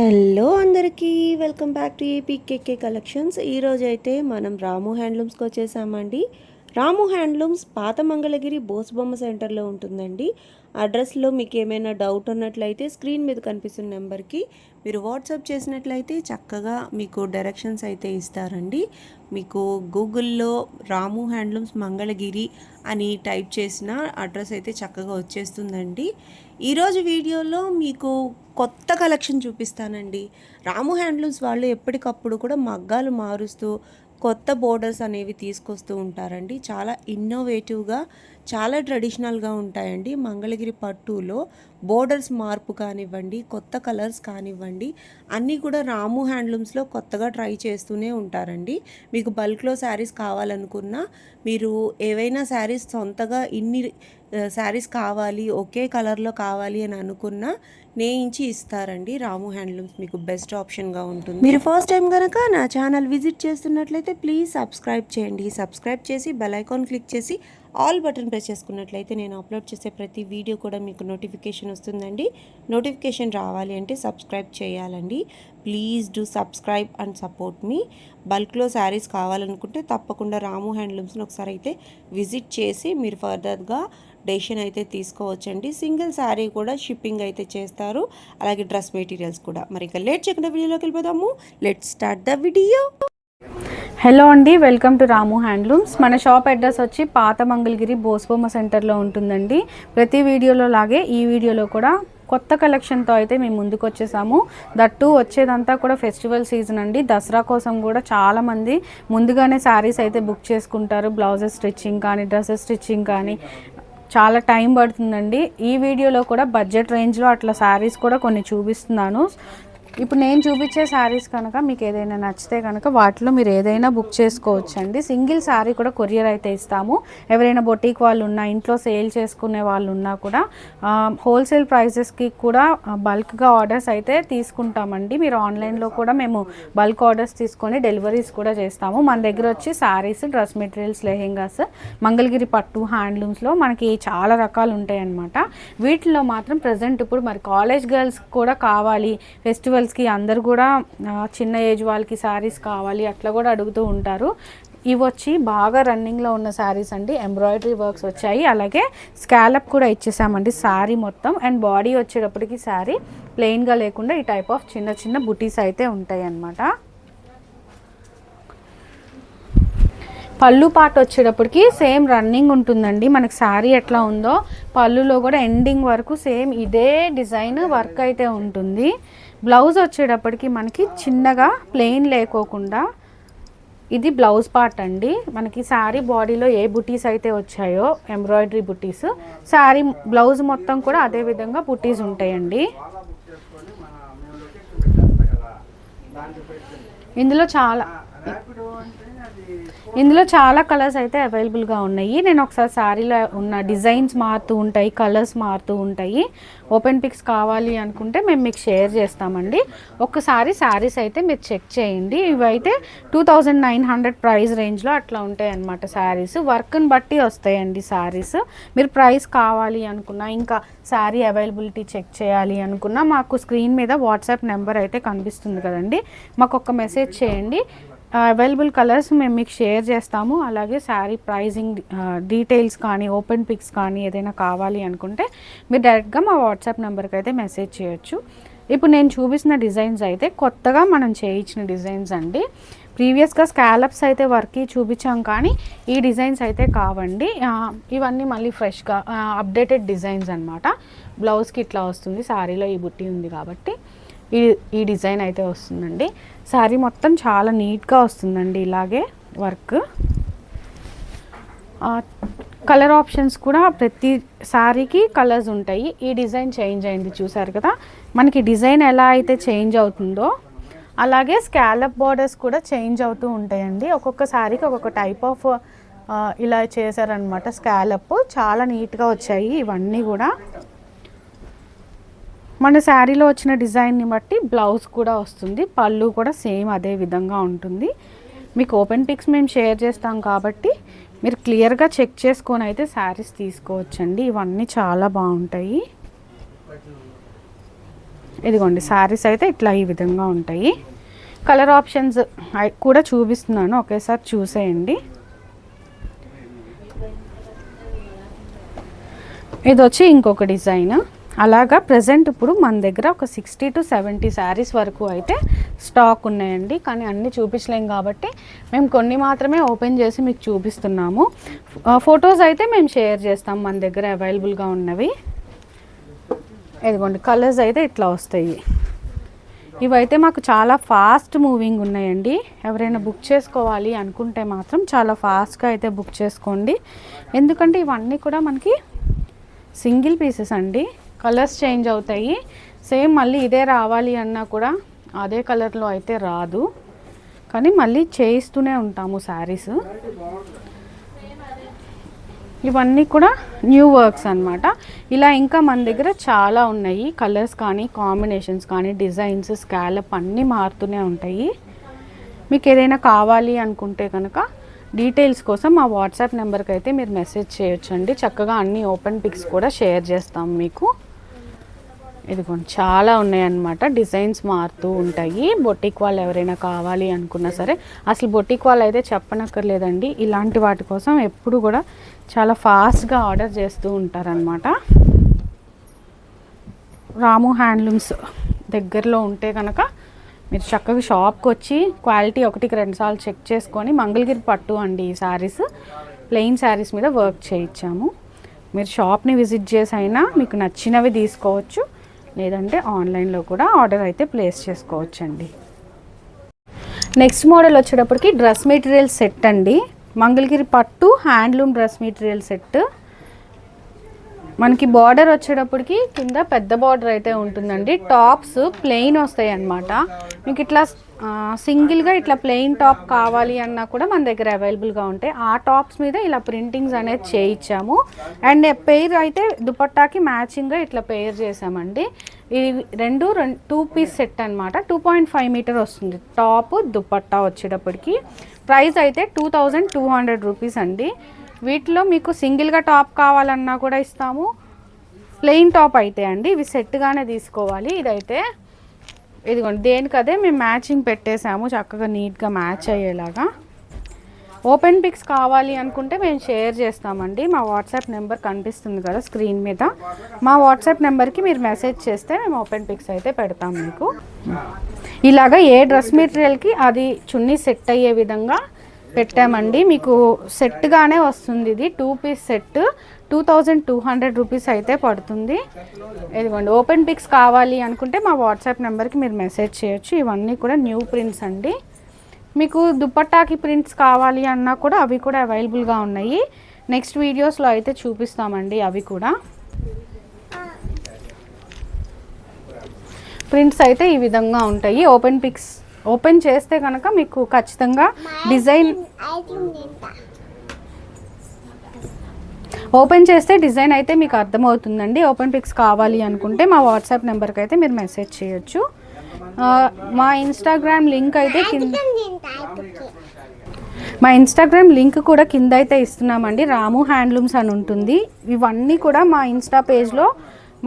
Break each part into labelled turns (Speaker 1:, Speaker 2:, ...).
Speaker 1: Hello అందరికీ welcome back to APKK collections. ఈరోజు అయితే మనం రాము హ్యాండ్లూమ్స్కి వచ్చేసామండి. రాము హ్యాండ్లూమ్స్ పాత మంగళగిరి బోసుబొమ్మ సెంటర్లో ఉంటుందండి. అడ్రస్లో మీకు ఏమైనా డౌట్ ఉన్నట్లయితే స్క్రీన్ మీద కనిపిస్తున్న నెంబర్కి మీరు వాట్సాప్ చేసినట్లయితే చక్కగా మీకు డైరెక్షన్స్ అయితే ఇస్తారండి. మీకు గూగుల్లో రాము హ్యాండ్లూమ్స్ మంగళగిరి అని టైప్ చేసిన అడ్రస్ అయితే చక్కగా వచ్చేస్తుందండి. ఈరోజు వీడియోలో మీకు కొత్త కలెక్షన్ చూపిస్తానండి. రాము హ్యాండ్లూమ్స్ వాళ్ళు ఎప్పటికప్పుడు కూడా మగ్గాలు మారుస్తూ కొత్త బోర్డర్స్ అనేవి తీసుకొస్తూ ఉంటారండి. చాలా ఇన్నోవేటివ్గా చాలా ట్రెడిషనల్గా ఉంటాయండి. మంగళగిరి పట్టులో బోర్డర్స్ మార్పు కానివ్వండి కొత్త కలర్స్ కానివ్వండి అన్నీ కూడా రాము హ్యాండ్లూమ్స్లో కొత్తగా ట్రై చేస్తూనే ఉంటారండి. మీకు బల్క్లో శారీస్ కావాలనుకున్నా మీరు ఏవైనా శారీస్ సొంతగా ఇన్ని శారీస్ కావాలి ఒకే కలర్లో కావాలి అని అనుకున్నా నేయించి ఇస్తారండి. రాము హ్యాండ్లూమ్స్ మీకు బెస్ట్ ఆప్షన్గా ఉంటుంది. మీరు ఫస్ట్ టైం కనుక నా ఛానల్ విజిట్ చేస్తున్నట్లయితే ప్లీజ్ సబ్స్క్రైబ్ చేయండి. సబ్స్క్రైబ్ చేసి బెల్ ఐకాన్ క్లిక్ చేసి ఆల్ బటన్ ప్రెస్ చేసుకున్నట్లయితే నేను అప్లోడ్ చేసే ప్రతి వీడియో కూడా మీకు నోటిఫికేషన్ వస్తుందండి. నోటిఫికేషన్ రావాలి అంటే సబ్స్క్రైబ్ చేయాలండి. Please do subscribe and support me. బల్క్లో శారీస్ కావాలనుకుంటే తప్పకుండా రాము హ్యాండ్లూమ్స్ని ఒకసారి అయితే విజిట్ చేసి మీరు ఫర్దర్గా డెసిషన్ అయితే తీసుకోవచ్చండి. సింగిల్ శారీ కూడా షిప్పింగ్ అయితే చేస్తారు. అలాగే డ్రెస్ మెటీరియల్స్ కూడా. మరి ఇంకా లేట్ చేయకుండా వీడియోలోకి వెళ్ళిపోదాము. Let start the video
Speaker 2: hello అండి. వెల్కమ్ టు రాము హ్యాండ్లూమ్స్ మన షాప్ అడ్రస్ వచ్చి పాత మంగళగిరి బోస్బొమ్మ సెంటర్లో ఉంటుందండి. ప్రతి వీడియోలో లాగే ఈ వీడియోలో కూడా కొత్త కలెక్షన్తో అయితే మేము ముందుకు వచ్చేసాము. దట్టు వచ్చేదంతా కూడా ఫెస్టివల్ సీజన్ అండి. దసరా కోసం కూడా చాలామంది ముందుగానే శారీస్ అయితే బుక్ చేసుకుంటారు. బ్లౌజెస్ స్టిచ్చింగ్ కానీ డ్రెస్సెస్ స్టిచ్చింగ్ కానీ. చాలా టైం పడుతుందండి. ఈ వీడియోలో కూడా బడ్జెట్ రేంజ్లో అట్లా శారీస్ కూడా కొన్ని చూపిస్తున్నాను. ఇప్పుడు నేను చూపించే శారీస్ కనుక మీకు ఏదైనా నచ్చితే కనుక వాటిలో మీరు ఏదైనా బుక్ చేసుకోవచ్చండి. సింగిల్ శారీ కూడా కొరియర్ అయితే ఇస్తాము. ఎవరైనా బొటీక్ వాళ్ళు ఉన్నా ఇంట్లో సేల్ చేసుకునే వాళ్ళు ఉన్నా కూడా హోల్సేల్ ప్రైసెస్కి కూడా బల్క్గా ఆర్డర్స్ అయితే తీసుకుంటామండి. మీరు ఆన్లైన్లో కూడా మేము బల్క్ ఆర్డర్స్ తీసుకొని డెలివరీస్ కూడా చేస్తాము. మన దగ్గర వచ్చి శారీస్ డ్రెస్ మెటీరియల్స్ లెహెంగాస్ మంగళగిరి పట్టు హ్యాండ్లూమ్స్లో మనకి చాలా రకాలు ఉంటాయి అన్నమాట వీటిలో మాత్రం ప్రజెంట్ ఇప్పుడు మరి కాలేజ్ గర్ల్స్ కూడా కావాలి. గర్ల్స్కి అందరు కూడా చిన్న ఏజ్ వాళ్ళకి శారీస్ కావాలి అట్లా కూడా అడుగుతూ ఉంటారు. ఇవి వచ్చి బాగా రన్నింగ్లో ఉన్న శారీస్ అండి. ఎంబ్రాయిడరీ వర్క్స్ వచ్చాయి. అలాగే స్కాలప్ కూడా ఇచ్చేసామండి శారీ మొత్తం. అండ్ బాడీ వచ్చేటప్పటికి శారీ ప్లెయిన్గా లేకుండా ఈ టైప్ ఆఫ్ చిన్న చిన్న బుటీస్ అయితే ఉంటాయి అన్నమాట పళ్ళు పాట వచ్చేటప్పటికి సేమ్ రన్నింగ్ ఉంటుందండి. మనకి శారీ ఎట్లా ఉందో పళ్ళులో కూడా ఎండింగ్ వరకు సేమ్ ఇదే డిజైన్ వర్క్ అయితే ఉంటుంది. బ్లౌజ్ వచ్చేటప్పటికి మనకి చిన్నగా ప్లెయిన్ లేకోకుండా ఇది బ్లౌజ్ పార్ట్ అండి. మనకి శారీ బాడీలో ఏ బుటీస్ అయితే వచ్చాయో ఎంబ్రాయిడరీ బుటీస్ శారీ బ్లౌజ్ మొత్తం కూడా అదే విధంగా బుటీస్ ఉంటాయండి. ఇందులో చాలా ఇందులో చాలా కలర్స్ అయితే అవైలబుల్గా ఉన్నాయి. నేను ఒకసారి శారీలో ఉన్న డిజైన్స్ మారుతూ ఉంటాయి కలర్స్ మారుతూ ఉంటాయి. ఓపెన్ పిక్స్ కావాలి అనుకుంటే మేము మీకు షేర్ చేస్తామండి. ఒక్కసారి శారీస్ అయితే మీరు చెక్ చేయండి. ఇవైతే two thousand nine hundred price రేంజ్లో అట్లా ఉంటాయి అన్నమాట శారీస్. వర్క్ని బట్టి వస్తాయండి శారీస్. మీరు ప్రైస్ కావాలి అనుకున్నా ఇంకా శారీ అవైలబిలిటీ చెక్ చేయాలి అనుకున్నా మాకు స్క్రీన్ మీద వాట్సాప్ నెంబర్ అయితే కనిపిస్తుంది కదండి. మాకు ఒక మెసేజ్ చేయండి. అవైలబుల్ కలర్స్ మేము మీకు షేర్ చేస్తాము. అలాగే శారీ ప్రైజింగ్ డీటెయిల్స్ కానీ ఓపెన్ పిక్స్ కానీ ఏదైనా కావాలి అనుకుంటే మీరు డైరెక్ట్గా మా వాట్సాప్ నెంబర్కి అయితే మెసేజ్ చేయొచ్చు. ఇప్పుడు నేను చూపిస్తున్న డిజైన్స్ అయితే కొత్తగా మనం చేయించిన డిజైన్స్ అండి. ప్రీవియస్గా స్కాలప్స్ అయితే వర్క్కి చూపించాం కానీ ఈ డిజైన్స్ అయితే కావండి. ఇవన్నీ మళ్ళీ ఫ్రెష్గా అప్డేటెడ్ డిజైన్స్ అనమాట బ్లౌజ్కి ఇట్లా వస్తుంది శారీలో ఈ బుట్టి ఉంది కాబట్టి. ఈ ఈ డిజైన్ అయితే వస్తుందండి. శారీ మొత్తం చాలా నీట్గా వస్తుందండి ఇలాగే వర్క్. కలర్ ఆప్షన్స్ కూడా ప్రతి శారీకి కలర్స్ ఉంటాయి. ఈ డిజైన్ చేంజ్ అయింది చూసారు కదా? మనకి డిజైన్ ఎలా అయితే చేంజ్ అవుతుందో అలాగే స్కాలప్ బార్డర్స్ కూడా చేంజ్ అవుతూ ఉంటాయండి. ఒక్కొక్క శారీకి ఒక్కొక్క టైప్ ఆఫ్ ఇలా చేశారనమాట స్కాలప్. చాలా నీట్గా వచ్చాయి ఇవన్నీ కూడా. మన శారీలో వచ్చిన డిజైన్ని బట్టి బ్లౌజ్ కూడా వస్తుంది పళ్ళు కూడా సేమ్ అదే విధంగా ఉంటుంది. మీకు ఓపెన్ పిక్స్ మేము షేర్ చేస్తాం కాబట్టి మీరు క్లియర్గా చెక్ చేసుకొని అయితే శారీస్ తీసుకోవచ్చండి. ఇవన్నీ చాలా బాగుంటాయి. ఇదిగోండి శారీస్ అయితే ఇట్లా ఈ విధంగా ఉంటాయి. కలర్ ఆప్షన్స్ కూడా చూపిస్తున్నాను ఒకేసారి చూసేయండి. ఇది వచ్చి ఇంకొక డిజైన్. అలాగా ప్రజెంట్ ఇప్పుడు మన దగ్గర ఒక సిక్స్టీ టు సెవెంటీ శారీస్ వరకు అయితే స్టాక్ ఉన్నాయండి. కానీ అన్నీ చూపించలేం కాబట్టి మేము కొన్ని మాత్రమే ఓపెన్ చేసి మీకు చూపిస్తున్నాము. ఫొటోస్ అయితే మేము షేర్ చేస్తాం మన దగ్గర అవైలబుల్గా ఉన్నవి. ఇదిగోండి కలర్స్ అయితే ఇట్లా వస్తాయి. ఇవైతే మాకు చాలా ఫాస్ట్ మూవింగ్ ఉన్నాయండి. ఎవరైనా బుక్ చేసుకోవాలి అనుకుంటే మాత్రం చాలా ఫాస్ట్గా అయితే బుక్ చేసుకోండి. ఎందుకంటే ఇవన్నీ కూడా మనకి సింగిల్ పీసెస్ అండి. కలర్స్ చేంజ్ అవుతాయి. సేమ్ మళ్ళీ ఇదే రావాలి అన్నా కూడా అదే కలర్లో అయితే రాదు. కానీ మళ్ళీ చేయిస్తూనే ఉంటాము శారీస్. ఇవన్నీ కూడా న్యూ వర్క్స్ అన్నమాట. ఇలా ఇంకా మన దగ్గర చాలా ఉన్నాయి. కలర్స్ కానీ కాంబినేషన్స్ కానీ డిజైన్స్ స్కాలప్ అన్నీ మారుతూనే ఉంటాయి. మీకు ఏదైనా కావాలి అనుకుంటే కనుక డీటెయిల్స్ కోసం మా వాట్సాప్ నెంబర్కి అయితే మీరు మెసేజ్ చేయొచ్చండి. చక్కగా అన్ని ఓపెన్ పిక్స్ కూడా షేర్ చేస్తాం మీకు. ఇదిగోండి చాలా ఉన్నాయన్నమాట. డిజైన్స్ మారుతూ ఉంటాయి. బొటిక్ వాళ్ళు ఎవరైనా కావాలి అనుకున్నా సరే అసలు బొటిక్ వాళ్ళు అయితే చెప్పనక్కర్లేదండి. ఇలాంటి వాటి కోసం ఎప్పుడు కూడా చాలా ఫాస్ట్గా ఆర్డర్ చేస్తూ ఉంటారనమాట రాము హ్యాండ్లూమ్స్ దగ్గరలో ఉంటే కనుక మీరు చక్కగా షాప్కి వచ్చి క్వాలిటీ ఒకటికి రెండుసార్లు చెక్ చేసుకొని మంగళగిరి పట్టు అండి ఈ శారీస్. ప్లెయిన్ శారీస్ మీద వర్క్ చేయించాము. మీరు షాప్ని విజిట్ చేసి అయినా మీకు నచ్చినవి తీసుకోవచ్చు. లేదంటే ఆన్లైన్లో కూడా ఆర్డర్ అయితే ప్లేస్ చేసుకోవచ్చండి. నెక్స్ట్ మోడల్ వచ్చేటప్పటికి డ్రెస్ మెటీరియల్ సెట్ అండి. మంగళగిరి పట్టు హ్యాండ్లూమ్ డ్రెస్ మెటీరియల్ సెట్. మనకి బార్డర్ వచ్చేటప్పటికి కింద పెద్ద బార్డర్ అయితే ఉంటుందండి. టాప్స్ ప్లెయిన్ వస్తాయి అన్నమాట మీకు ఇట్లా సింగిల్గా ఇట్లా ప్లెయిన్ టాప్ కావాలి అన్నా కూడా మన దగ్గర అవైలబుల్గా ఉంటాయి. ఆ టాప్స్ మీద ఇలా ప్రింటింగ్స్ అనేది చేయించాము. అండ్ పెయిర్ అయితే దుపట్టాకి మ్యాచింగ్గా ఇట్లా పెయిర్ చేసామండి. ఇది రెండు టూ పీస్ సెట్ అనమాట టూ పాయింట్ ఫైవ్ మీటర్ వస్తుంది. టాప్ దుపట్టా వచ్చేటప్పటికి. ప్రైస్ అయితే two thousand two hundred rupees అండి. వీటిలో మీకు సింగిల్గా టాప్ కావాలన్నా కూడా ఇస్తాము. ప్లెయిన్ టాప్ అయితే అండి. ఇవి సెట్గానే తీసుకోవాలి. ఇదైతే ఇదిగోండి దేనికదే మేము మ్యాచింగ్ పెట్టేసాము చక్కగా నీట్గా మ్యాచ్ అయ్యేలాగా. ఓపెన్ పిక్స్ కావాలి అనుకుంటే మేము షేర్ చేస్తామండి. మా వాట్సాప్ నెంబర్ కనిపిస్తుంది కదా స్క్రీన్ మీద. మా వాట్సాప్ నెంబర్కి మీరు మెసేజ్ చేస్తే మేము ఓపెన్ పిక్స్ అయితే పెడతాం మీకు. ఇలాగా ఏ డ్రెస్ మెటీరియల్కి అది చున్నీ సెట్ అయ్యే విధంగా పెట్టామండి. మీకు సెట్గానే వస్తుంది ఇది two piece set two thousand two hundred rupees అయితే పడుతుంది. ఇదిగోండి ఓపెన్ పిక్స్ కావాలి అనుకుంటే మా వాట్సాప్ నెంబర్కి మీరు మెసేజ్ చేయొచ్చు. ఇవన్నీ కూడా న్యూ ప్రింట్స్ అండి. మీకు దుపట్టాకి ప్రింట్స్ కావాలి అన్నా కూడా అవి కూడా అవైలబుల్గా ఉన్నాయి. నెక్స్ట్ వీడియోస్లో అయితే చూపిస్తామండి అవి కూడా. ప్రింట్స్ అయితే ఈ విధంగా ఉంటాయి. ఓపెన్ పిక్స్ ఓపెన్ చేస్తే కనుక మీకు ఖచ్చితంగా డిజైన్ ఓపెన్ చేస్తే డిజైన్ అయితే మీకు అర్థమవుతుందండి. ఓపెన్ పిక్స్ కావాలి అనుకుంటే మా వాట్సాప్ నెంబర్కి అయితే మీరు మెసేజ్ చేయొచ్చు. మా ఇన్స్టాగ్రామ్ లింక్ అయితే కింద మా ఇన్స్టాగ్రామ్ లింక్ కూడా కింద అయితే ఇస్తున్నామండి. రాము హ్యాండ్లూమ్స్ అని ఉంటుంది. ఇవన్నీ కూడా మా ఇన్స్టా పేజ్లో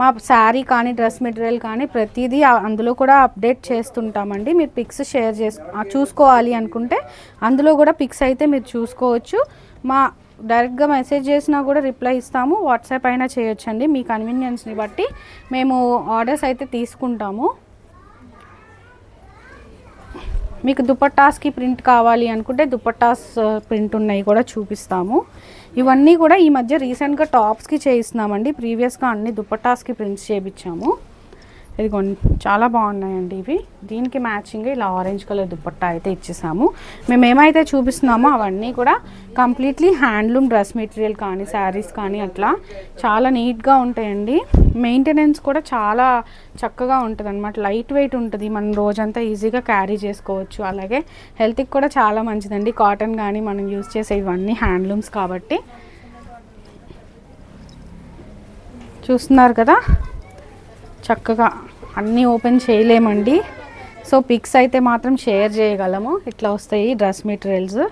Speaker 2: మా శారీ కానీ డ్రెస్ మెటీరియల్ కానీ ప్రతిదీ అందులో కూడా అప్డేట్ చేస్తుంటామండి. మీరు పిక్స్ షేర్ చేసు చూసుకోవాలి అనుకుంటే అందులో కూడా పిక్స్ అయితే మీరు చూసుకోవచ్చు. మా డైరెక్ట్గా మెసేజ్ చేసినా కూడా రిప్లై ఇస్తాము. వాట్సాప్ అయినా చేయొచ్చండి. మీ కన్వీనియన్స్ని బట్టి మేము ఆర్డర్స్ అయితే తీసుకుంటాము. మీకు దుపట్టాస్కి ప్రింట్ కావాలి అనుకుంటే దుపట్టాస్ ప్రింట్ ఉన్నాయి కూడా చూపిస్తాము. ఇవన్నీ కూడా ఈ మధ్య రీసెంట్గా టాప్స్కి చేయిస్తున్నామండి. ప్రీవియస్గా అన్ని దుపట్టాస్కి ప్రింట్స్ చేయించాము ఇది చాలా బాగున్నాయండి ఇవి. దీనికి మ్యాచింగ్ ఇలా ఆరెంజ్ కలర్ దుప్పట్టా అయితే ఇచ్చేసాము. మేము ఏమైతే చూపిస్తున్నామో అవన్నీ కూడా కంప్లీట్లీ హ్యాండ్లూమ్ డ్రెస్ మెటీరియల్ కానీ శారీస్ కానీ అట్లా చాలా నీట్గా ఉంటాయండి. మెయింటెనెన్స్ కూడా చాలా చక్కగా ఉంటుంది అనమాట లైట్ వెయిట్ ఉంటుంది. మనం రోజంతా ఈజీగా క్యారీ చేసుకోవచ్చు. అలాగే హెల్త్కి కూడా చాలా మంచిదండి. కాటన్ కానీ మనం యూజ్ చేసే ఇవన్నీ హ్యాండ్లూమ్స్ కాబట్టి. చూస్తున్నారు కదా? చక్కగా అన్నీ ఓపెన్ చేయలేమండి. సో పిక్స్ అయితే మాత్రం షేర్ చేయగలము. ఇట్లా వస్తాయి డ్రెస్ మెటీరియల్స్.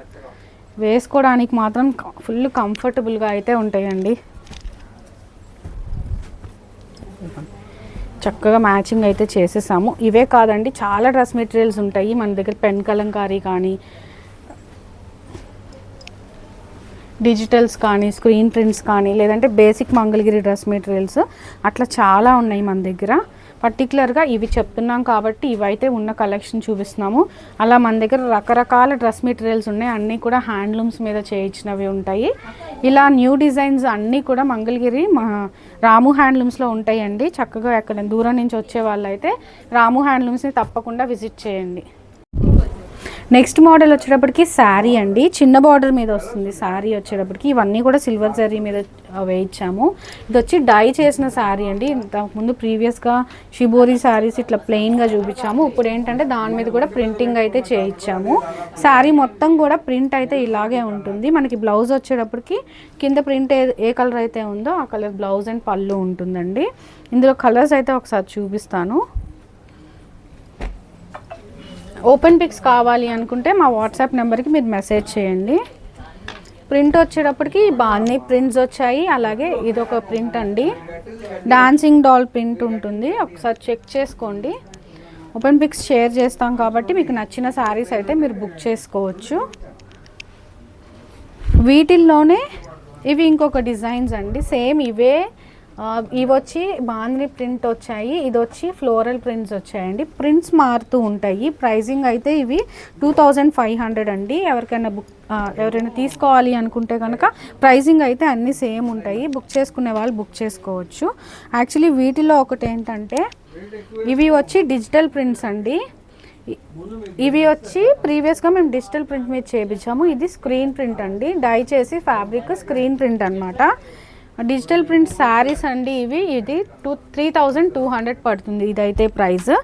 Speaker 2: వేసుకోవడానికి మాత్రం ఫుల్ కంఫర్టబుల్గా అయితే ఉంటాయండి. చక్కగా మ్యాచింగ్ అయితే చేసేసాము. ఇవే కాదండి చాలా డ్రెస్ మెటీరియల్స్ ఉంటాయి. మన దగ్గర పెన్ కలంకారీ కానీ డిజిటల్స్ కానీ స్క్రీన్ ప్రింట్స్ కానీ లేదంటే బేసిక్ మంగళగిరి డ్రెస్ మెటీరియల్స్ అట్లా చాలా ఉన్నాయి మన దగ్గర. పర్టికులర్గా ఇవి చెప్తున్నాం కాబట్టి ఇవైతే ఉన్న కలెక్షన్ చూపిస్తున్నాము. అలా మన దగ్గర రకరకాల డ్రెస్ మెటీరియల్స్ ఉన్నాయి. అన్నీ కూడా హ్యాండ్లూమ్స్ మీద చేయించినవి ఉంటాయి. ఇలా న్యూ డిజైన్స్ అన్నీ కూడా మంగళగిరి మా రాము హ్యాండ్లూమ్స్లో ఉంటాయండి. చక్కగా ఎక్కడ దూరం నుంచి వచ్చే వాళ్ళైతే రాము హ్యాండ్లూమ్స్ని తప్పకుండా విజిట్ చేయండి. నెక్స్ట్ మోడల్ వచ్చేటప్పటికి శారీ అండి. చిన్న బార్డర్ మీద వస్తుంది శారీ వచ్చేటప్పటికి. ఇవన్నీ కూడా సిల్వర్ జరీ మీద వేయించాము. ఇది వచ్చి డై చేసిన శారీ అండి. ఇంతకుముందు ప్రీవియస్గా షిబోరి శారీస్ ఇట్లా ప్లెయిన్గా చూపించాము. ఇప్పుడు ఏంటంటే దాని మీద కూడా ప్రింటింగ్ అయితే చేయించాము. శారీ మొత్తం కూడా ప్రింట్ అయితే ఇలాగే ఉంటుంది. మనకి బ్లౌజ్ వచ్చేటప్పటికి కింద ప్రింట్ ఏ ఏ కలర్ అయితే ఉందో ఆ కలర్ బ్లౌజ్ అండ్ పళ్ళు ఉంటుందండి. ఇందులో కలర్స్ అయితే ఒకసారి చూపిస్తాను. ఓపెన్ పిక్స్ కావాలి అనుకుంటే మా వాట్సాప్ నెంబర్కి మీరు మెసేజ్ చేయండి. ప్రింట్ వచ్చేటప్పటికి బాగానే ప్రింట్స్ వచ్చాయి. అలాగే ఇది ఒక ప్రింట్ అండి. డాన్సింగ్ డాల్ ప్రింట్ ఉంటుంది. ఒకసారి చెక్ చేసుకోండి. ఓపెన్ పిక్స్ షేర్ చేస్తాం కాబట్టి మీకు నచ్చిన శారీస్ అయితే మీరు బుక్ చేసుకోవచ్చు. వీటిల్లోనే ఇవి ఇంకొక డిజైన్స్ అండి. సేమ్ ఇవే ఇవి వచ్చి బాంద్రీ ప్రింట్ వచ్చాయి. ఇది వచ్చి ఫ్లోరల్ ప్రింట్స్ వచ్చాయండి. ప్రింట్స్ మారుతూ ఉంటాయి. ప్రైజింగ్ అయితే ఇవి టూ థౌజండ్ ఫైవ్ హండ్రెడ్ అండి. ఎవరికైనా బుక్ ఎవరైనా తీసుకోవాలి అనుకుంటే కనుక ప్రైజింగ్ అయితే అన్నీ సేమ్ ఉంటాయి. బుక్ చేసుకునే వాళ్ళు బుక్ చేసుకోవచ్చు. యాక్చువల్లీ వీటిలో ఒకటి ఏంటంటే ఇవి వచ్చి డిజిటల్ ప్రింట్స్ అండి. ఇవి వచ్చి ప్రీవియస్గా మేము డిజిటల్ ప్రింట్ మీద చేయించాము ఇది స్క్రీన్ ప్రింట్ అండి. డై చేసి ఫ్యాబ్రిక్ స్క్రీన్ ప్రింట్ అనమాట డిజిటల్ ప్రింట్ శారీస్ అండి ఇవి. ఇది two three thousand two hundred పడుతుంది ఇదైతే ప్రైస్.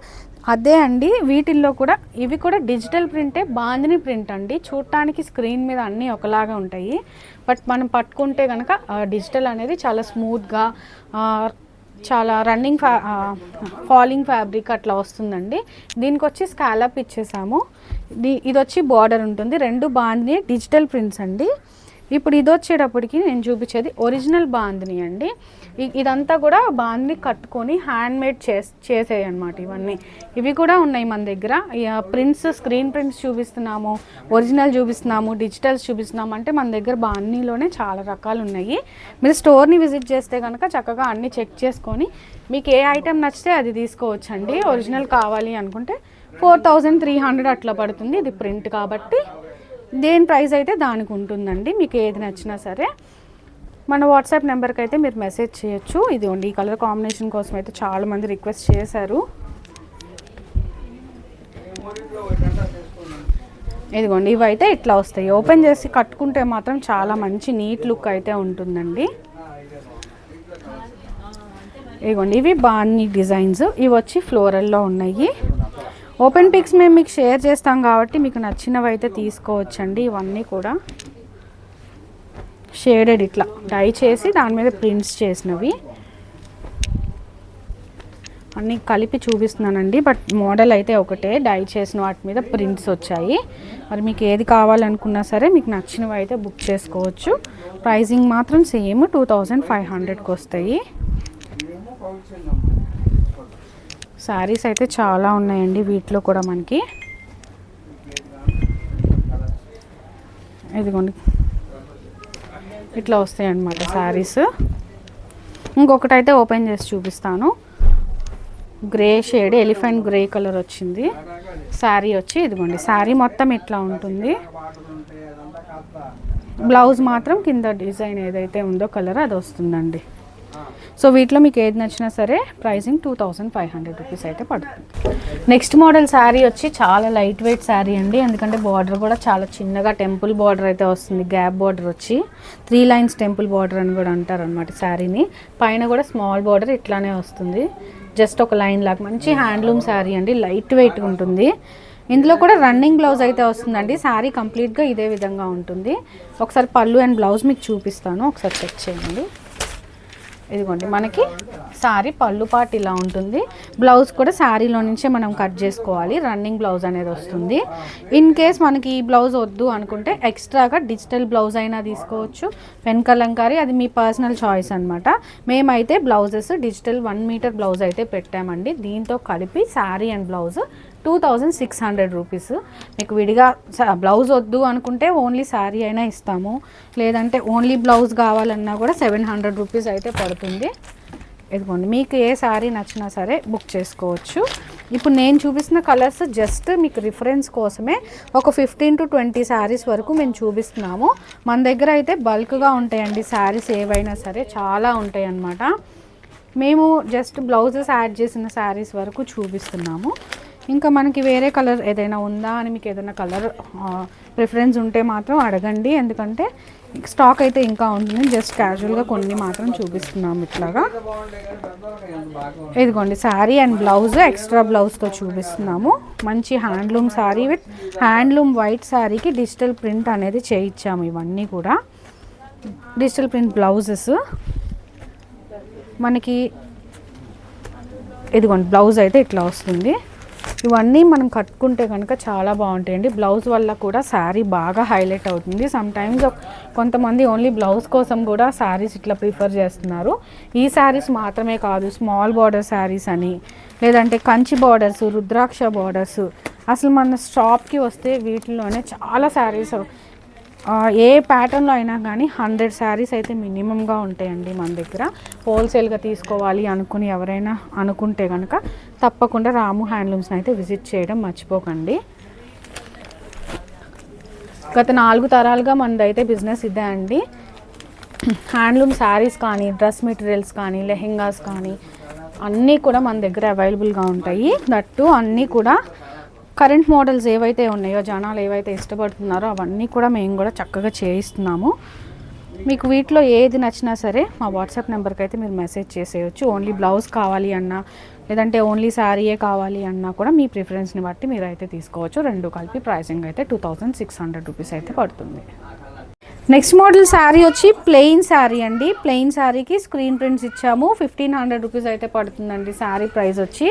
Speaker 2: అదే అండి వీటిల్లో కూడా ఇవి కూడా డిజిటల్ ప్రింటే బాందిని ప్రింట్ అండి. చూడటానికి స్క్రీన్ మీద అన్నీ ఒకలాగా ఉంటాయి. బట్ మనం పట్టుకుంటే కనుక డిజిటల్ అనేది చాలా స్మూత్గా చాలా రన్నింగ్ ఫ్యా ఫాలింగ్ ఫ్యాబ్రిక్ అట్లా వస్తుందండి. దీనికి వచ్చి స్కాలప్ ఇచ్చేసాము. ఇది- ఇది వచ్చి బార్డర్ ఉంటుంది. రెండు బాందిని డిజిటల్ ప్రింట్స్ అండి. ఇప్పుడు ఇది వచ్చేటప్పటికి నేను చూపించేది ఒరిజినల్ బాందిని అండి. ఇదంతా కూడా బాందిని కట్టుకొని హ్యాండ్ మేడ్ చేస్ చేసేవి అనమాట ఇవన్నీ. ఇవి కూడా ఉన్నాయి మన దగ్గర. ప్రింట్స్ స్క్రీన్ ప్రింట్స్ చూపిస్తున్నాము ఒరిజినల్ చూపిస్తున్నాము డిజిటల్స్ చూపిస్తున్నాము. అంటే మన దగ్గర బాందీలోనే చాలా రకాలు ఉన్నాయి. మీరు స్టోర్ని విజిట్ చేస్తే కనుక చక్కగా అన్నీ చెక్ చేసుకొని మీకు ఏ ఐటెం నచ్చితే అది తీసుకోవచ్చు అండి ఒరిజినల్ కావాలి అనుకుంటే ఫోర్ థౌజండ్ త్రీ హండ్రెడ్ అట్లా పడుతుంది. ఇది ప్రింట్ కాబట్టి. దేని ప్రైస్ అయితే దానికి ఉంటుందండి. మీకు ఏది నచ్చినా సరే మన వాట్సాప్ నెంబర్కి అయితే మీరు మెసేజ్ చేయొచ్చు. ఇది ఈ కలర్ కాంబినేషన్ కోసం అయితే చాలా మంది రిక్వెస్ట్ చేశారు. ఇదిగోండి ఇవి అయితే ఇట్లా వస్తాయి. ఓపెన్ చేసి కట్టుకుంటే మాత్రం చాలా మంచి నీట్ లుక్ అయితే ఉంటుందండి. ఇదిగోండి ఇవి బాగున్నాయి డిజైన్స్. ఇవి వచ్చి ఫ్లోరల్లో ఉన్నాయి. ఓపెన్ పిక్స్ మేము మీకు షేర్ చేస్తాం కాబట్టి మీకు నచ్చినవి అయితే తీసుకోవచ్చండి. ఇవన్నీ కూడా షేడెడ్ ఇట్లా డై చేసి దాని మీద ప్రింట్స్ చేసినవి. అన్నీ కలిపి చూపిస్తున్నానండి బట్ మోడల్ అయితే ఒకటే. డై చేసిన వాటి మీద ప్రింట్స్ వచ్చాయి. మరి మీకు ఏది కావాలనుకున్నా సరే మీకు నచ్చినవి అయితే బుక్ చేసుకోవచ్చు. ప్రైజింగ్ మాత్రం సేమ్ టూ థౌజండ్ ఫైవ్ హండ్రెడ్కి వస్తాయి. శారీస్ అయితే చాలా ఉన్నాయండి వీటిలో కూడా మనకి. ఇదిగోండి. ఇట్లా వస్తాయి అన్నమాట శారీస్ ఇంకొకటి అయితే ఓపెన్ చేసి చూపిస్తాను. Grey shade elephant grey colour వచ్చింది. శారీ వచ్చి ఇదిగోండి. శారీ మొత్తం ఇట్లా ఉంటుంది. బ్లౌజ్ మాత్రం కింద డిజైన్ ఏదైతే ఉందో కలర్ అది వస్తుందండి. సో వీటిలో మీకు ఏది నచ్చినా సరే pricing two thousand five hundred rupees అయితే పడుతుంది. నెక్స్ట్ మోడల్ శారీ వచ్చి చాలా లైట్ వెయిట్ శారీ అండి. ఎందుకంటే బార్డర్ కూడా చాలా చిన్నగా టెంపుల్ బార్డర్ అయితే వస్తుంది. గ్యాప్ బార్డర్ వచ్చి త్రీ లైన్స్ టెంపుల్ బార్డర్ అని కూడా అంటారు అనమాట శారీని. పైన కూడా స్మాల్ బార్డర్ ఇట్లానే వస్తుంది. జస్ట్ ఒక లైన్ లాగా మంచి హ్యాండ్లూమ్ శారీ అండి. లైట్ వెయిట్గా ఉంటుంది. ఇందులో కూడా రన్నింగ్ బ్లౌజ్ అయితే వస్తుందండి. శారీ కంప్లీట్గా ఇదే విధంగా ఉంటుంది. ఒకసారి పళ్ళు అండ్ బ్లౌజ్ మీకు చూపిస్తాను. ఒకసారి చెక్ చేయండి. ఇదిగోండి మనకి శారీ పళ్ళు పాటు ఇలా ఉంటుంది. బ్లౌజ్ కూడా శారీలో నుంచే మనం కట్ చేసుకోవాలి. రన్నింగ్ బ్లౌజ్ అనేది వస్తుంది. ఇన్ కేస్ మనకి ఈ బ్లౌజ్ వద్దు అనుకుంటే ఎక్స్ట్రాగా డిజిటల్ బ్లౌజ్ అయినా తీసుకోవచ్చు. పెన్ కలంకారీ అది మీ పర్సనల్ చాయిస్ అనమాట మేమైతే blouses digital one metre blouse అయితే పెట్టామండి. దీంతో కలిపి sari and blouse two thousand six hundred rupees. మీకు విడిగా స- బ్లౌజ్ వద్దు అనుకుంటే ఓన్లీ శారీ అయినా ఇస్తాము. లేదంటే ఓన్లీ బ్లౌజ్ కావాలన్నా కూడా సెవెన్ హండ్రెడ్ రూపీస్ అయితే పడుతుంది. ఇదిగోండి మీకు ఏ శారీ నచ్చినా సరే బుక్ చేసుకోవచ్చు. ఇప్పుడు నేను చూపిస్తున్న కలర్స్ జస్ట్ మీకు రిఫరెన్స్ కోసమే ఒక ఫిఫ్టీన్ టు ట్వంటీ శారీస్ వరకు మేము చూపిస్తున్నాము. మన దగ్గర అయితే బల్క్గా ఉంటాయండి శారీస్ ఏవైనా సరే చాలా ఉంటాయి అన్నమాట మేము జస్ట్ బ్లౌజెస్ యాడ్ చేసిన శారీస్ వరకు చూపిస్తున్నాము. ఇంకా మనకి వేరే కలర్ ఏదైనా ఉందా అని మీకు ఏదైనా కలర్ ప్రిఫరెన్స్ ఉంటే మాత్రం అడగండి. ఎందుకంటే స్టాక్ అయితే ఇంకా ఉంటుంది జస్ట్ క్యాజువల్గా కొన్ని మాత్రం చూపిస్తున్నాము ఇట్లాగా. ఇదిగోండి శారీ అండ్ బ్లౌజ్ ఎక్స్ట్రా బ్లౌజ్తో చూపిస్తున్నాము. మంచి handloom sari with handloom white శారీకి డిజిటల్ ప్రింట్ అనేది చేయించాము ఇవన్నీ కూడా. డిజిటల్ ప్రింట్ బ్లౌజెస్ మనకి ఇదిగోండి బ్లౌజ్ అయితే ఇట్లా వస్తుంది. ఇవన్నీ మనం కట్టుకుంటే కనుక చాలా బాగుంటాయండి. బ్లౌజ్ వల్ల కూడా శారీ బాగా హైలైట్ అవుతుంది. సమ్ టైమ్స్ కొంతమంది ఓన్లీ బ్లౌజ్ కోసం కూడా శారీస్ ఇట్లా ప్రిఫర్ చేస్తున్నారు. ఈ శారీస్ మాత్రమే కాదు స్మాల్ బార్డర్ శారీస్ అని లేదంటే కంచి బార్డర్స్ రుద్రాక్ష బార్డర్స్. అసలు మన షాప్కి వస్తే వీటిలోనే చాలా శారీస్ ఏ ప్యాటర్న్లో అయినా కానీ హండ్రెడ్ శారీస్ అయితే మినిమంగా ఉంటాయండి మన దగ్గర. హోల్సేల్గా తీసుకోవాలి అనుకుని ఎవరైనా అనుకుంటే కనుక తప్పకుండా రాము హ్యాండ్లూమ్స్ని అయితే విజిట్ చేయడం మర్చిపోకండి. గత నాలుగు తరాలుగా మనది అయితే బిజినెస్ ఇదే అండి. హ్యాండ్లూమ్ శారీస్ కానీ డ్రెస్ మెటీరియల్స్ కానీ లెహెంగాస్ కానీ అన్నీ కూడా మన దగ్గర అవైలబుల్గా ఉంటాయి. దట్టు అన్నీ కూడా కరెంట్ మోడల్స్ ఏవైతే ఉన్నాయో జనాలు ఏవైతే ఇష్టపడుతున్నారో అవన్నీ కూడా మేము కూడా చక్కగా చేయిస్తున్నాము. మీకు వీటిలో ఏది నచ్చినా సరే మా వాట్సాప్ నెంబర్కి అయితే మీరు మెసేజ్ చేసేయచ్చు. ఓన్లీ బ్లౌజ్ కావాలి అన్నా లేదంటే ఓన్లీ శారీయే కావాలి అన్నా కూడా మీ ప్రిఫరెన్స్ని బట్టి మీరు అయితే తీసుకోవచ్చు. రెండు కలిపి ప్రైసింగ్ అయితే two thousand six hundred rupees అయితే పడుతుంది. నెక్స్ట్ మోడల్ శారీ వచ్చి ప్లెయిన్ శారీ అండి. ప్లెయిన్ శారీకి స్క్రీన్ ప్రింట్స్ ఇచ్చాము. ఫిఫ్టీన్ హండ్రెడ్ రూపీస్ అయితే పడుతుందండి శారీ ప్రైస్ వచ్చి.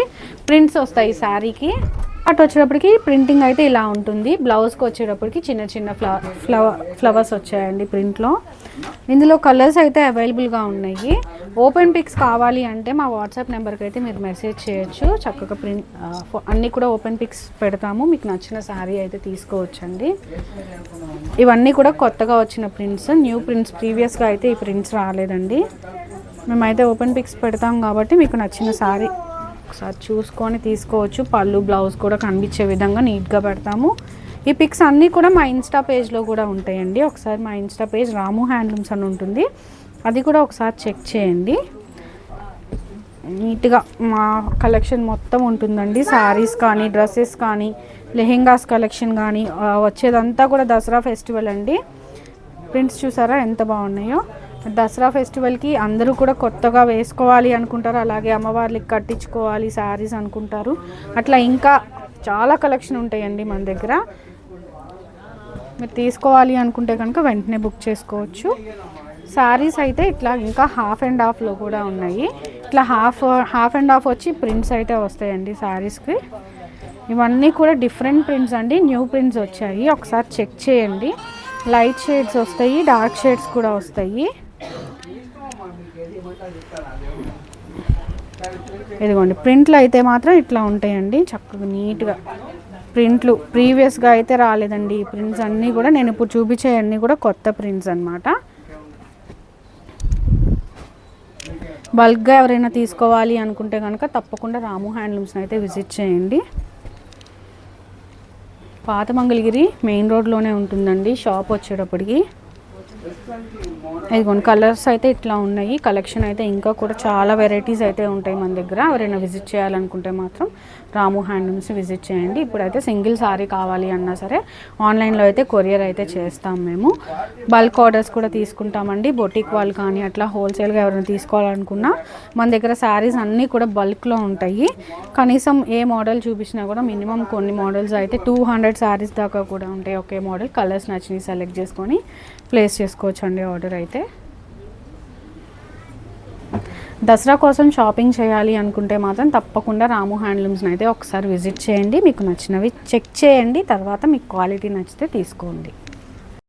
Speaker 2: ప్రింట్స్ వస్తాయి శారీకి అటు వచ్చేటప్పటికి ప్రింటింగ్ అయితే ఇలా ఉంటుంది. బ్లౌజ్కి వచ్చేటప్పటికి చిన్న చిన్న ఫ్లవర్ ఫ్లవర్ ఫ్లవర్స్ వచ్చాయండి ప్రింట్లో ఇందులో కలర్స్ అయితే అవైలబుల్గా ఉన్నాయి. ఓపెన్ పిక్స్ కావాలి అంటే మా వాట్సాప్ నెంబర్కి అయితే మీరు మెసేజ్ చేయొచ్చు. చక్కగా ప్రింట్ అన్నీ కూడా ఓపెన్ పిక్స్ పెడతాము. మీకు నచ్చిన శారీ అయితే తీసుకోవచ్చండి. ఇవన్నీ కూడా కొత్తగా వచ్చిన ప్రింట్స్ న్యూ ప్రింట్స్ ప్రీవియస్గా అయితే ఈ ప్రింట్స్ రాలేదండి. మేమైతే ఓపెన్ పిక్స్ పెడతాం కాబట్టి మీకు నచ్చిన సారీ ఒకసారి చూసుకొని తీసుకోవచ్చు. పళ్ళు బ్లౌజ్ కూడా కనిపించే విధంగా నీట్గా పెడతాము. ఈ పిక్స్ అన్నీ కూడా మా ఇన్స్టా పేజ్లో కూడా ఉంటాయండి. ఒకసారి మా ఇన్స్టా పేజ్ రాము హ్యాండ్లూమ్స్ అని ఉంటుంది. అది కూడా ఒకసారి చెక్ చేయండి. నీట్గా మా కలెక్షన్ మొత్తం ఉంటుందండి. శారీస్ కానీ డ్రెస్సెస్ కానీ లెహెంగాస్ కలెక్షన్ కానీ వచ్చేదంతా కూడా దసరా ఫెస్టివల్ అండి. ప్రింట్స్ చూసారా ఎంత బాగున్నాయో. దసరా ఫెస్టివల్కి అందరూ కూడా కొత్తగా వేసుకోవాలి అనుకుంటారు. అలాగే అమ్మవార్లకి కట్టించుకోవాలి శారీస్ అనుకుంటారు. అట్లా ఇంకా చాలా కలెక్షన్ ఉంటాయండి మన దగ్గర. మీరు తీసుకోవాలి అనుకుంటే కనుక వెంటనే బుక్ చేసుకోవచ్చు. శారీస్ అయితే ఇట్లా ఇంకా హాఫ్ అండ్ హాఫ్లో కూడా ఉన్నాయి. ఇట్లా హాఫ్ హాఫ్ అండ్ హాఫ్ వచ్చి ప్రింట్స్ అయితే వస్తాయండి శారీస్కి. ఇవన్నీ కూడా డిఫరెంట్ ప్రింట్స్ అండి. న్యూ ప్రింట్స్ వచ్చాయి. ఒకసారి చెక్ చేయండి. లైట్ షేడ్స్ వస్తాయి డార్క్ షేడ్స్ కూడా వస్తాయి. ఇదిగోండి ప్రింట్లు అయితే మాత్రం ఇట్లా ఉంటాయండి చక్కగా నీట్గా. ప్రింట్లు ప్రీవియస్గా అయితే రాలేదండి ఈ ప్రింట్స్ అన్నీ కూడా. నేను ఇప్పుడు చూపించే అన్నీ కూడా కొత్త ప్రింట్స్ అనమాట బల్క్గా ఎవరైనా తీసుకోవాలి అనుకుంటే కనుక తప్పకుండా రాము హ్యాండ్లూమ్స్ని అయితే విజిట్ చేయండి. పాత మంగళగిరి మెయిన్ రోడ్లోనే ఉంటుందండి షాప్ వచ్చేటప్పటికి. ఇదిగోండి కలర్స్ అయితే ఇట్లా ఉన్నాయి. కలెక్షన్ అయితే ఇంకా కూడా చాలా వెరైటీస్ అయితే ఉంటాయి మన దగ్గర. ఎవరైనా విజిట్ చేయాలనుకుంటే మాత్రం రాము హ్యాండ్లూమ్స్ విజిట్ చేయండి. ఇప్పుడైతే సింగిల్ సారీ కావాలి అన్నా సరే ఆన్లైన్లో అయితే కొరియర్ అయితే చేస్తాం మేము. బల్క్ ఆర్డర్స్ కూడా తీసుకుంటామండి. బొటిక్ వాళ్ళు కానీ అట్లా హోల్సేల్గా ఎవరైనా తీసుకోవాలనుకున్నా మన దగ్గర శారీస్ అన్నీ కూడా బల్క్లో ఉంటాయి. కనీసం ఏ మోడల్ చూపించినా కూడా మినిమం కొన్ని మోడల్స్ అయితే టూ హండ్రెడ్ శారీస్ దాకా కూడా ఉంటాయి. ఒకే మోడల్ కలర్స్ నచ్చినవి సెలెక్ట్ చేసుకొని ప్లేస్ చేసుకోవచ్చండి ఆర్డర్ అయితే. దసరా కోసం షాపింగ్ చేయాలి అనుకుంటే మాత్రం తప్పకుండా రాము హ్యాండ్లూమ్స్ని అయితే ఒకసారి విజిట్ చేయండి. మీకు నచ్చినవి చెక్ చేయండి. తర్వాత మీకు క్వాలిటీ నచ్చితే తీసుకోండి.